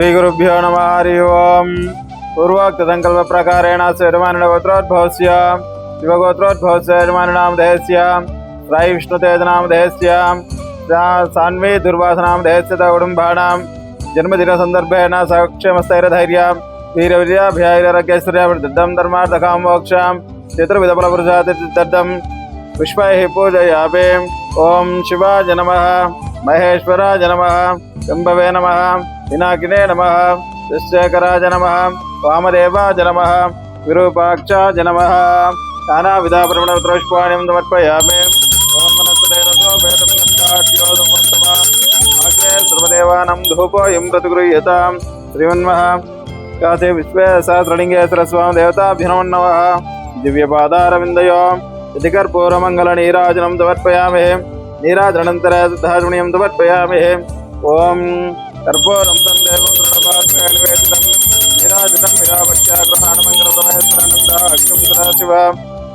श्रीगुरुभ्यो नमः, हरि ओम्। पूर्वोक्तसङ्कल्पप्रकारेण श्रीरमाणगोत्रोद्भवस्य शिवगोत्रोद्भवस्य यजमाननामधेयस्य साई विष्णुतेजनामधेयस्य सान्वी दुर्वासनामधेयस्य च कुटुम्बाणां जन्मदिनसन्दर्भेण सक्षमस्थैर्यधैर्य वीरविजयाभ्याैररज्ञैश्वर्यवृद्धिं धर्मार्थकां मोक्षां चतुर्विधफलपुरुषातिर्दं पुष्पैः पूजयामि। ॐ शिवाय नमः। మహేశ్వరాజ నమ శంభవే నమ పినాకినే నమ శశేఖరాజ నమ వామదేవాజ నమ విరూపాక్షాజ నమ. నానావిధాపరమణోష్పాణ్యం సమర్పయామి. ఓం మనస్సుతో వేదం సర్వదేవానం ధూపోయం ప్రతిగృహ్యతాం. శ్రీమన్మః కాశీ విశ్వే సహస్రలింగేశ్వర స్వామి దేవతాభ్యనమన్నవ దివ్యపాదారవిందయో. ఇది కర్పూరమంగళనీరాజనం సమర్పయామి. नीराजनन्तरधारुण्यं तु ओं ॐ कर्पूरं तं देवं तृणपात्रेणवेदितं नीराजितं हिरावक्षाग्रहाणमङ्गलतमयस्वरानन्दाक्षं सदाशिव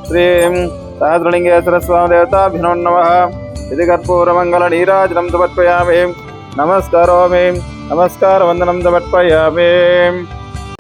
श्रीं सहस्रलिङ्गेश्वरस्वामिदेवताभ्यो नमः इति कर्पूरमङ्गलनीराजनं तु नमस्कारोमि।